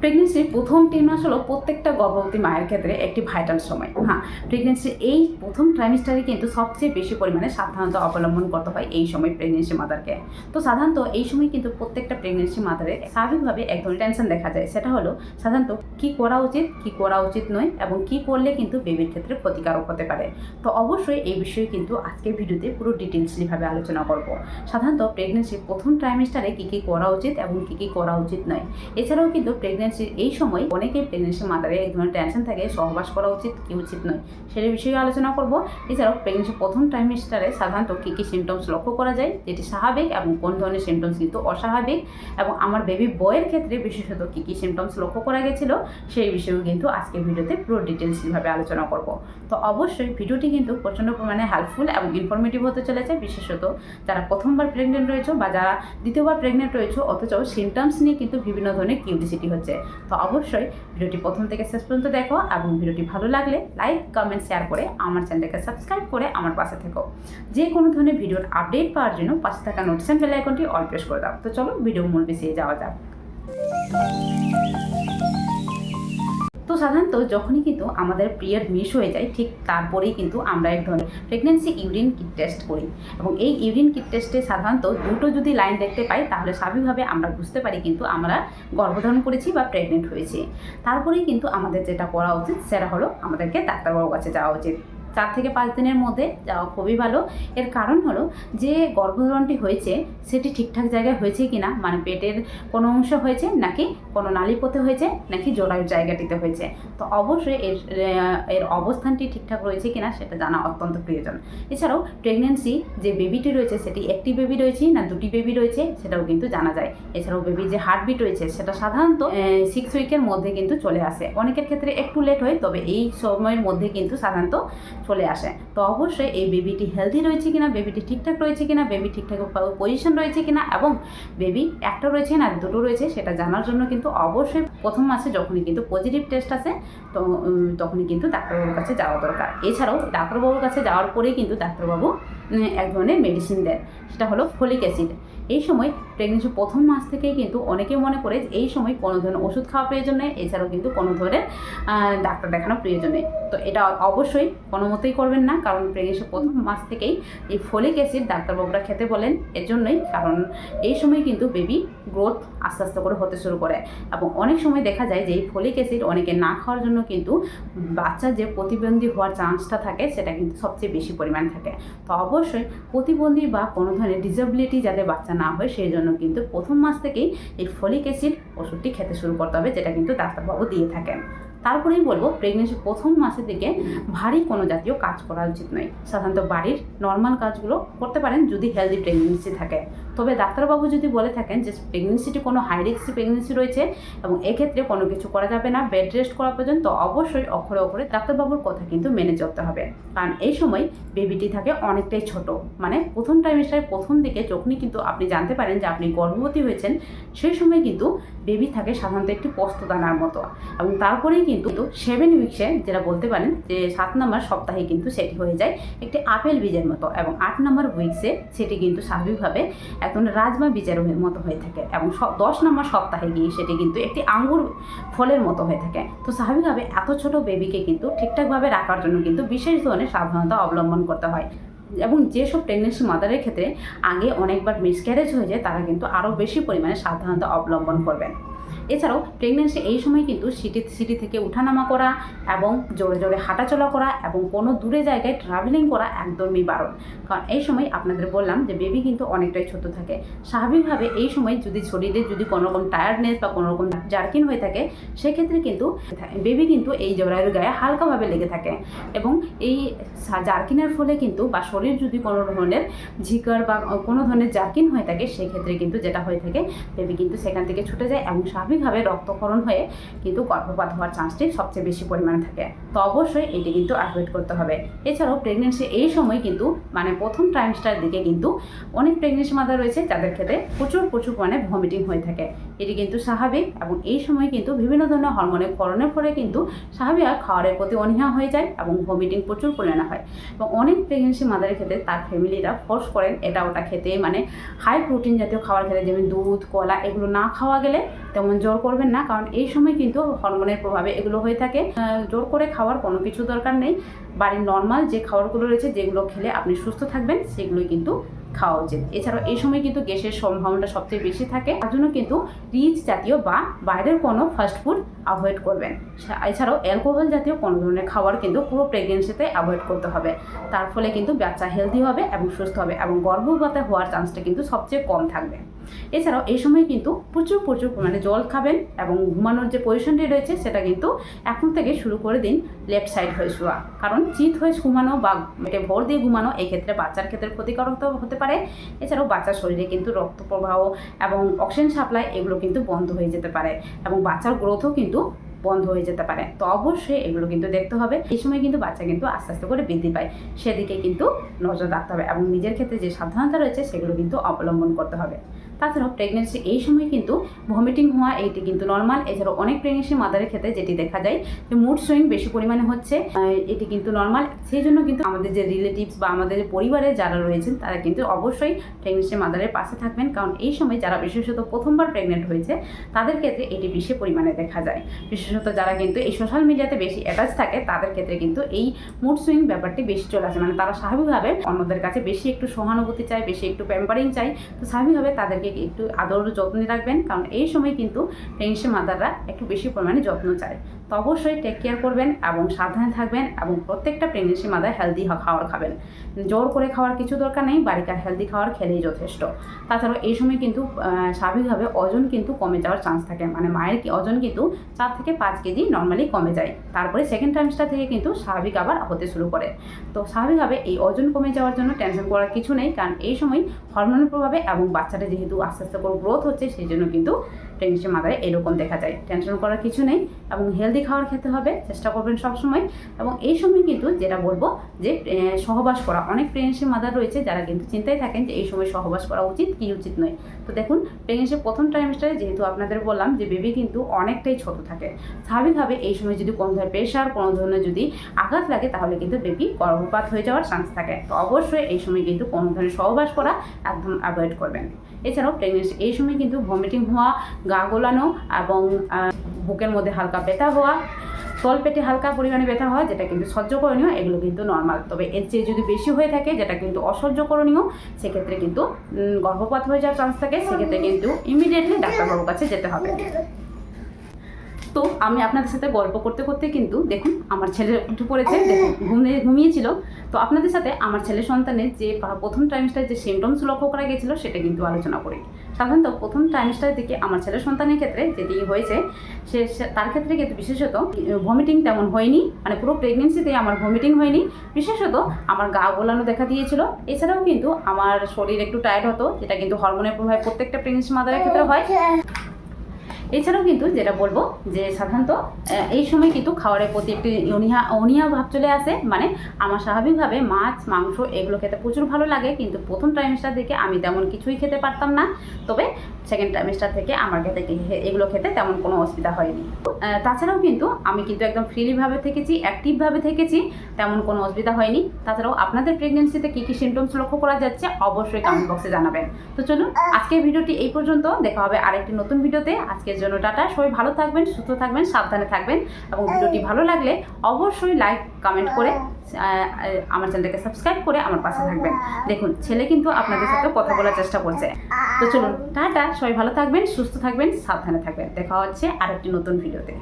প্রেগনেন্সির প্রথম তিন মাস হলো প্রত্যেকটা গর্ভবতী মায়ের ক্ষেত্রে একটি ভাইটাল সময়। হ্যাঁ প্রেগনেন্সির এই প্রথম ট্রাইমিস্টারে কিন্তু সবচেয়ে বেশি পরিমাণে সাবধানতা অবলম্বন করতে হয় এই সময় প্রেগনেন্সি মাদারকে তো সাধারণত এই সময় কিন্তু প্রত্যেকটা প্রেগনেন্সি মাদারে স্বাভাবিকভাবে এক ধরনের টেনশন দেখা যায়। সেটা হলো সাধারণত কি করা উচিত, কি করা উচিত নয় এবং কি করলে কিন্তু বেবির ক্ষেত্রে ক্ষতিকারক হতে পারে। তো অবশ্যই এই বিষয়ে কিন্তু আজকের ভিডিওতে পুরো ডিটেলসলিভাবে আলোচনা করব। সাধারণত প্রেগনেন্সির প্রথম ট্রাইমিস্টারে কী কী করা উচিত এবং কী কী করা উচিত নয়। এছাড়াও কিন্তু প্রেগনেন্সির এই সময় অনেকেই প্রেগনেন্সি মাদারে এক ধরনের টেনশন থাকে, সহবাস করা উচিত কি উচিত নয়। সেটার বিষয়ে আলোচনা করব। এছাড়াও প্রেগনেন্সির প্রথম ট্রাইমিস্টারে সাধারণত কী কী সিমটমস লক্ষ্য করা যায়, যেটি স্বাভাবিক এবং কোন ধরনের সিমটমস কিন্তু অস্বাভাবিক, এবং আমার বেবি বয়ের ক্ষেত্রে বিশেষত কী কী সিমটমস লক্ষ্য করা গেছিল, সেই বিষয়েও কিন্তু আজকের ভিডিওতে পুরো ডিটেলসভাবে আলোচনা করব। তো অবশ্যই ভিডিওটি কিন্তু প্রচণ্ড পরিমাণে হেল্পফুল এবং ইনফরমেটিভ হতে চলেছে, বিশেষত যারা প্রথমবার প্রেগনেন্ট রয়েছে বা যারা দ্বিতীয়বার প্রেগনেন্ট রয়েছে, অথচ সিমটমস নিয়ে কিন্তু বিভিন্ন ধরনের কিউরিসিটি হচ্ছে। তো অবশ্যই ভিডিওটি প্রথম থেকে শেষ পর্যন্ত দেখো এবং ভিডিওটি ভালো লাগলে লাইক কমেন্ট শেয়ার করে আমার চ্যানেলটাকে সাবস্ক্রাইব করে আমার পাশে থেকো। যে কোনো ধরনের ভিডিওর আপডেট পাওয়ার জন্য পাশে থাকা নোটিশন বেল আইকনটি অল প্রেস করে দাও। তো চলো ভিডিও মূল বিষয়ে যাওয়া যাক। তো সাধারণত যখনই কিন্তু আমাদের পিরিয়ড মিস হয়ে যায়, ঠিক তারপরেই কিন্তু আমরা এক ধরনের প্রেগনেন্সি ইউরিন কিট টেস্ট করি। এবং এই ইউরিন কিট টেস্টে সাধারণত দুটো যদি লাইন দেখতে পাই, তাহলে স্বাভাবিকভাবে আমরা বুঝতে পারি কিন্তু আমরা গর্ভধারণ করেছি বা প্রেগনেন্ট হয়েছি। তারপরেই কিন্তু আমাদের যেটা করা উচিত, সেটা হলো আমাদেরকে ডাক্তারবাবুর কাছে যাওয়া উচিত। চার থেকে পাঁচ দিনের মধ্যে যাওয়া খুবই ভালো। এর কারণ হলো যে গর্ভধারণটি হয়েছে, সেটি ঠিকঠাক জায়গায় হয়েছে কি না মানে পেটের কোনো অংশ হয়েছে নাকি কোনো নালীপথে হয়েছে নাকি জরায়ুর জায়গাটিতে হয়েছে। তো অবশ্যই এর এর অবস্থানটি ঠিকঠাক রয়েছে কিনা সেটা জানা অত্যন্ত প্রয়োজন। এছাড়াও প্রেগনেন্সি যে বেবিটি রয়েছে, সেটি একটি বেবি রয়েছে না দুটি বেবি রয়েছে, সেটাও কিন্তু জানা যায়। এছাড়াও বেবির যে হার্টবিট রয়েছে, সেটা সাধারণত সিক্স উইকের মধ্যে কিন্তু চলে আসে। অনেকের ক্ষেত্রে একটু লেট হয়, তবে এই সময়ের মধ্যে কিন্তু সাধারণত চলে আসে। তো অবশ্যই এই বেবিটি হেলদি রয়েছে কিনা বেবিটি ঠিকঠাক রয়েছে কিনা বেবি ঠিকঠাক পজিশন রয়েছে কিনা এবং বেবি একটা রয়েছে না দুটো রয়েছে সেটা জানার জন্য কিন্তু অবশ্যই প্রথম মাসে যখনই কিন্তু পজিটিভ টেস্ট আসে, তো তখনই কিন্তু ডাক্তারবাবুর কাছে যাওয়া দরকার। এছাড়াও ডাক্তারবাবুর কাছে যাওয়ার পরেই কিন্তু ডাক্তারবাবু এক ধরনের মেডিসিন দেন, সেটা হলো ফলিক অ্যাসিড এই সময় প্রেগনেন্সি প্রথম মাস থেকেই কিন্তু অনেকে মনে করে যে এই সময় কোনো ধরনের ওষুধ খাওয়া প্রয়োজন নেই, এছাড়াও কিন্তু কোনো ধরনের ডাক্তার দেখানো প্রয়োজন নেই। তো এটা অবশ্যই কোনো মতেই করবেন না, কারণ প্রেগনেন্সি প্রথম মাস থেকেই এই ফলিক অ্যাসিড ডাক্তারবাবুরা খেতে বলেন, এর জন্যই। কারণ এই সময় কিন্তু বেবি গ্রোথ আস্তে আস্তে করে হতে শুরু করে। এবং অনেক সময় দেখা যায় যে এই ফলিক অ্যাসিড অনেকে না খাওয়ার জন্য কিন্তু বাচ্চার যে প্রতিবন্ধী হওয়ার চান্সটা থাকে, সেটা কিন্তু সবচেয়ে বেশি পরিমাণ থাকে। তো অবশ্যই প্রতিবন্ধী বা কোনো ধরনের ডিসেবিলিটি যাতে বাচ্চা না হয়, সেই জন্য কিন্তু প্রথম মাস থেকেই এই ফলিক অ্যাসিড ওষুধটি খেতে শুরু করতে হবে, যেটা কিন্তু ডাক্তারবাবু দিয়ে থাকেন। তারপরেই বলব প্রেগনেন্সি প্রথম মাসের দিকে ভারী কোনো জাতীয় কাজ করা উচিত নয়। সাধারণত বাড়ির নর্মাল কাজগুলো করতে পারেন যদি হেলদি প্রেগনেন্সি থাকে। তবে ডাক্তারবাবু যদি বলে থাকেন যে প্রেগনেন্সিটি কোনো হাই রিস্ক প্রেগনেন্সি রয়েছে এবং এক্ষেত্রে কোনো কিছু করা যাবে না বেড রেস্ট করা পর্যন্ত অবশ্যই অক্ষরে অক্ষরে ডাক্তারবাবুর কথা কিন্তু মেনে চলতে হবে। কারণ এই সময় বেবিটি থাকে অনেকটাই ছোট। মানে প্রথম ট্রাইমেস্টারের প্রথম দিকে যখনই কিন্তু আপনি জানতে পারেন যে আপনি গর্ভবতী হয়েছেন, সেই সময় কিন্তু বেবি থাকে সাধারণত একটি পোস্তদানার মতো। এবং তারপরেই কিন্তু সেভেন উইক্সে যেটা বলতে পারেন যে সাত নম্বর সপ্তাহে কিন্তু সেটি হয়ে যায় একটি আপেল বীজের মতো এবং আট নম্বর উইক্সে সেটি কিন্তু স্বাভাবিকভাবে একদম রাজমা বীজের মতো হয়ে থাকে এবং দশ নম্বর সপ্তাহে গিয়ে সেটি কিন্তু একটি আঙ্গুর ফলের মতো হয়ে থাকে। তো স্বাভাবিকভাবে এত ছোট বেবিকে কিন্তু ঠিকঠাকভাবে রাখার জন্য কিন্তু বিশেষ ধরনের সাবধানতা অবলম্বন করতে হয়। এবং যেসব প্রেগনেন্সি মাদারের ক্ষেত্রে আগে অনেকবার মিসক্যারেজ হয়ে যায় তারা কিন্তু আরও বেশি পরিমাণে সাবধানতা অবলম্বন করবেন। এছাড়াও প্রেগনেন্সি এই সময় কিন্তু সিটি সিটি থেকে উঠানামা করা এবং জোরে জোরে হাঁটাচলা করা এবং কোনো দূরে জায়গায় ট্রাভেলিং করা একদমই বারণ। কারণ এই সময় আপনাদের বললাম যে বেবি কিন্তু অনেকটাই ছোট থাকে। স্বাভাবিকভাবে এই সময় যদি শরীরে যদি কোনো রকম টায়ার্ডনেস বা কোনো রকম জার্কিন হয়ে থাকে, সেক্ষেত্রে কিন্তু বেবি কিন্তু এই জরায়ুর গায়ে হালকাভাবে লেগে থাকে এবং এই জার্কিনের ফলে কিন্তু বা শরীর যদি কোনো ধরনের ঝিকার বা কোনো ধরনের জার্কিন হয়ে থাকে, সেক্ষেত্রে কিন্তু যেটা হয়ে থাকে বেবি কিন্তু সেখান থেকে ছুটে যায় এবং স্বাভাবিকভাবে রক্তক্ষরণ হয়ে কিন্তু গর্ভপাত হওয়ার চান্সটি সবচেয়ে বেশি পরিমাণে থাকে। তো অবশ্যই এটি কিন্তু অ্যাভয়েড করতে হবে। এছাড়াও প্রেগনেন্সি এই সময় কিন্তু মানে প্রথম ট্রাইমস্টার দিকে কিন্তু অনেক প্রেগনেন্সি মাদার রয়েছে যাদের ক্ষেত্রে প্রচুর প্রচুর পরিমাণে ভমিটিং হয়ে থাকে। এটি কিন্তু স্বাভাবিক এবং এই সময় কিন্তু বিভিন্ন ধরনের হরমোনের করণের ফলে কিন্তু স্বাভাবিক খাওয়ারের প্রতি অনীহা হয়ে যায় এবং ভমিটিং প্রচুর পরিমাণে হয়। এবং অনেক প্রেগনেন্সি মাদারের ক্ষেত্রে তার ফ্যামিলিরা ফোর্স করেন এটা ওটা খেতে মানে হাই প্রোটিন জাতীয় খাবার খেতে যেমন দুধ, কলা, এগুলো না খাওয়া গেলে তেমন জোর করবেন না কারণ এই সময় কিন্তু হরমোনের প্রভাবে এগুলো হয়ে থাকে। জোর করে খাওয়ার কোনো কিছু দরকার নেই। বাড়ির নর্মাল যে খাবারগুলো রয়েছে যেগুলো খেলে আপনি সুস্থ থাকবেন, সেগুলোই কিন্তু খাওয়া উচিত। এছাড়াও এই সময় কিন্তু গ্যাসের সম্ভাবনাটা সবচেয়ে বেশি থাকে। তার জন্য কিন্তু রিচ জাতীয় বা বাইরের কোনো ফাস্ট ফুড অ্যাভয়েড করবেন। এছাড়াও অ্যালকোহল জাতীয় কোনো ধরনের খাবার কিন্তু পুরো প্রেগনেন্সিতে অ্যাভয়েড করতে হবে। তার ফলে কিন্তু বাচ্চা হেলদি হবে এবং সুস্থ হবে এবং গর্ভপাতে হওয়ার চান্সটা কিন্তু সবচেয়ে কম থাকবে। এছাড়াও এই সময় কিন্তু প্রচুর প্রচুর পরিমাণে জল খাবেন এবং ঘুমানোর যে পজিশনটি রয়েছে, সেটা কিন্তু এখন থেকে শুরু করে দিন লেফট সাইড হয়ে শোয়া। কারণ চিত হয়ে ঘুমানো বা পেটে ভর দিয়ে ঘুমানো এই ক্ষেত্রে বাচ্চার ক্ষেত্রে ক্ষতিকারক হতে পারে। এছাড়াও বাচ্চার শরীরে কিন্তু রক্ত প্রবাহ এবং অক্সিজেন সাপ্লাই এগুলো কিন্তু বন্ধ হয়ে যেতে পারে এবং বাচ্চার গ্রোথও কিন্তু বন্ধ হয়ে যেতে পারে। তো অবশ্যই এগুলো কিন্তু দেখতে হবে। এই সময় কিন্তু বাচ্চা কিন্তু আস্তে আস্তে করে বৃদ্ধি পায়। সেদিকে কিন্তু নজর রাখতে হবে এবং নিজের ক্ষেত্রে যে সাবধানতা রয়েছে, সেগুলো কিন্তু অবলম্বন করতে হবে। তাছাড়াও প্রেগনেন্সি এই সময় কিন্তু ভমিটিং হওয়া এইটি কিন্তু নর্মাল এছাড়াও অনেক প্রেগনেন্সি মাদারের ক্ষেত্রে যেটি দেখা যায় যে মুড সুইং বেশি পরিমাণে হচ্ছে এটি কিন্তু নর্মাল সেই জন্য কিন্তু আমাদের যে রিলেটিভস বা আমাদের পরিবারে যারা রয়েছেন, তারা কিন্তু অবশ্যই প্রেগনেন্সি মাদারের পাশে থাকবেন। কারণ এই সময় যারা বিশেষত প্রথমবার প্রেগনেন্ট হয়েছে, তাদের ক্ষেত্রে এটি বেশি পরিমাণে দেখা যায়। বিশেষত যারা কিন্তু এই সোশ্যাল মিডিয়াতে বেশি অ্যাটাচ থাকে, তাদের ক্ষেত্রে কিন্তু এই মুড সুইং ব্যাপারটি বেশি চলে আসে। মানে তারা স্বাভাবিকভাবে অন্যদের কাছে বেশি একটু সহানুভূতি চায়, বেশি একটু প্যাম্পারিং চায়। তো স্বাভাবিকভাবে তাদেরকে একটু আদর যত্নে রাখবেন, কারণ এই সময় কিন্তু প্রেগনেন্সি মাদাররা একটু বেশি পরিমাণে যত্ন চায়। তো অবশ্যই টেক কেয়ার করবেন এবং সাবধানে থাকবেন এবং প্রত্যেকটা প্রেগনেন্সি মাদার হেলদি খাবার খাবেন। জোর করে খাওয়ার কিছু দরকার নেই বাড়িকার হেলদি খাওয়ার খেলেই যথেষ্ট। তাছাড়াও এই সময় কিন্তু স্বাভাবিকভাবে ওজন কিন্তু কমে যাওয়ার চান্স থাকে। মানে মায়ের ওজন কিন্তু চার থেকে পাঁচ কেজি নর্মালি কমে যায়। তারপরে সেকেন্ড টাইমসটা থেকে কিন্তু স্বাভাবিক আবার হতে শুরু করে। তো স্বাভাবিকভাবে এই ওজন কমে যাওয়ার জন্য টেনশন করার কিছু নেই। কারণ এই সময় হরমোনের প্রভাবে এবং বাচ্চাটা যেহেতু আস্তে আস্তে করে গ্রোথ হচ্ছে, সেই জন্য কিন্তু প্রেগনেন্সি মাদারে এরকম দেখা যায়। টেনশন করার কিছু নেই এবং হেলদি খাবার খেতে হবে, চেষ্টা করবেন সবসময়। এবং এই সময় কিন্তু যেটা বলব যে সহবাস করা। অনেক প্রেগনেন্সি মাদার রয়েছে যারা কিন্তু চিন্তায় থাকেন যে, এই সময় সহবাস করা উচিত কি উচিত নয়। তো দেখুন প্রেগনেন্সির প্রথম ট্রাইমেস্টারে যেহেতু আপনাদের বললাম যে বেবি কিন্তু অনেকটাই ছোট থাকে। স্বাভাবিকভাবে এই সময় যদি কোনো ধরনের প্রেশার কোনো ধরনের যদি আঘাত লাগে, তাহলে কিন্তু বেবি গর্ভপাত হয়ে যাওয়ার চান্স থাকে। তো অবশ্যই এই সময় কিন্তু কোনো ধরনের সহবাস করা একদম অ্যাভয়েড করবেন। এছাড়াও প্রেগনেন্সি এই সময় কিন্তু ভমিটিং হওয়া, গা গোলানো এবং বুকের মধ্যে হালকা ব্যথা হওয়া, তল পেটে হালকা পরিমাণে ব্যথা হয় যেটা কিন্তু সহ্য করণীয় এগুলো কিন্তু নর্মাল তবে এর চেয়ে যদি বেশি হয়ে থাকে, যেটা কিন্তু অসহ্য করণীয় সেক্ষেত্রে কিন্তু গর্ভপাত হয়ে যাওয়ার চান্স থাকে, সেক্ষেত্রে কিন্তু ইমিডিয়েটলি ডাক্তারবাবুর কাছে যেতে হবে। তো আমি আপনাদের সাথে গল্প করতে করতে কিন্তু দেখুন, আমার ছেলে উঠে পড়েছে, দেখুন, ঘুমিয়ে, ঘুমিয়েছিল। তো আপনাদের সাথে আমার ছেলে সন্তানের যে প্রথম টাইমসটায় যে সিমটমস লক্ষ্য করা গেছিল, সেটা কিন্তু আলোচনা করি। সাধারণত প্রথম টাইমসটার দিকে আমার ছেলে সন্তানের ক্ষেত্রে যেটি হয়েছে, সে- তার ক্ষেত্রে কিন্তু বিশেষত ভমিটিং তেমন হয়নি মানে পুরো প্রেগনেন্সিতে আমার ভমিটিং হয়নি। বিশেষত আমার গা গোলানো দেখা দিয়েছিল। এছাড়াও কিন্তু আমার শরীর একটু টায়ার্ড হতো, যেটা কিন্তু হরমোনের প্রভাবে প্রত্যেকটা প্রেগনেন্সি মাদারের ক্ষেত্রে হয়। এছাড়াও কিন্তু যেটা বলব যে সাধারণত এই সময় কিন্তু খাওয়ারের প্রতি একটি অনীহা অনীহা ভাব চলে আসে। মানে আমার স্বাভাবিকভাবে মাছ, মাংস এগুলো খেতে প্রচুর ভালো লাগে, কিন্তু প্রথম ট্রাইমেস্টার থেকে আমি তেমন কিছুই খেতে পারতাম না। তবে সেকেন্ড ট্রাইমেস্টার থেকে আমার খেতে এগুলো খেতে তেমন কোনো অসুবিধা হয়নি। তাছাড়াও কিন্তু আমি কিন্তু একদম ফ্রিলিভাবে থেকেছি অ্যাক্টিভভাবে থেকেছি, তেমন কোনো অসুবিধা হয়নি। তাছাড়াও আপনাদের প্রেগনেন্সিতে কী কী সিমটমস লক্ষ্য করা যাচ্ছে অবশ্যই কমেন্ট বক্সে জানাবেন। তো চলুন, আজকের ভিডিওটি এই পর্যন্ত। দেখা হবে আরেকটি নতুন ভিডিওতে। আজকের জন্য টাটা। সবাই ভালো থাকবেন, সুস্থ থাকবেন, সাবধানে থাকবেন এবং ভিডিওটি ভালো লাগলে অবশ্যই লাইক কমেন্ট করে আমার চ্যানেলটাকে সাবস্ক্রাইব করে আমার পাশে থাকবেন। দেখুন, ছেলে কিন্তু আপনাদের সাথে কথা বলার চেষ্টা করছে। তো চলুন, টাটা, সবাই ভালো থাকবেন, সুস্থ থাকবেন, সাবধানে থাকবেন। দেখা হচ্ছে আরেকটি নতুন ভিডিওতে